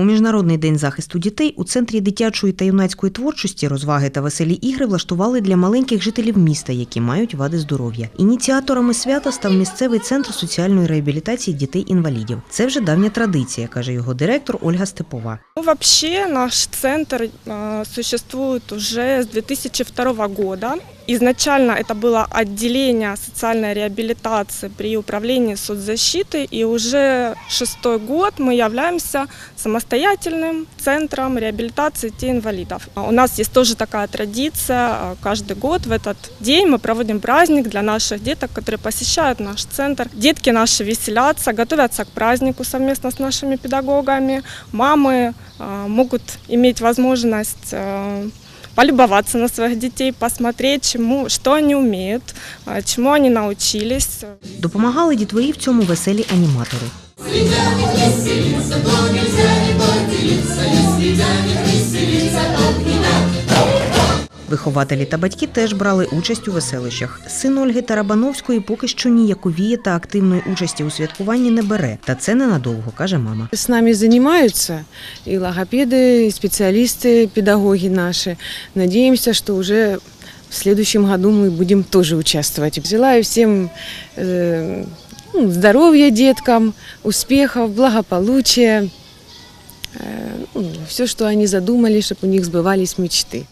У міжнародний день захисту дітей у центрі дитячої та юнацької творчості, розваги та веселі ігри влаштували для маленьких жителів міста, які мають вади здоров'я. Ініціаторами свята став місцевий центр соціальної реабілітації дітей-інвалідів. Це вже давня традиція, каже його директор Ольга Степова. Ну, вообще наш центр э, существует уже с 2002 года. Изначально это было отделение социальной реабилитации при управлении соцзащиты, и уже шестой год мы являемся самостоятельным центром реабилитации детей-инвалидов. А У нас есть тоже такая традиция, э, каждый год в этот день мы проводим праздник для наших деток, которые посещают наш центр. Детки наши веселятся, готовятся к празднику совместно с нашими педагогами. Мамы э, могут иметь возможность э, полюбоваться на своих детей, посмотреть, чему, что они умеют, э, чему они научились. Допомагали дітворі в цьому веселі аніматори. Вихователі та батьки теж брали участь у веселищах. Син Ольги Тарабановської поки що ніяковіє та активної участі у святкуванні не бере. Та це ненадовго, каже мама. С нами занимаются и логопеды, и специалисты, педагоги наши. Надеемся, что уже в следующем году мы будем тоже участвовать. Желаю всем э, ну, здоровья деткам, успехов, благополучия, все, что они задумали, чтобы у них сбывались мечты.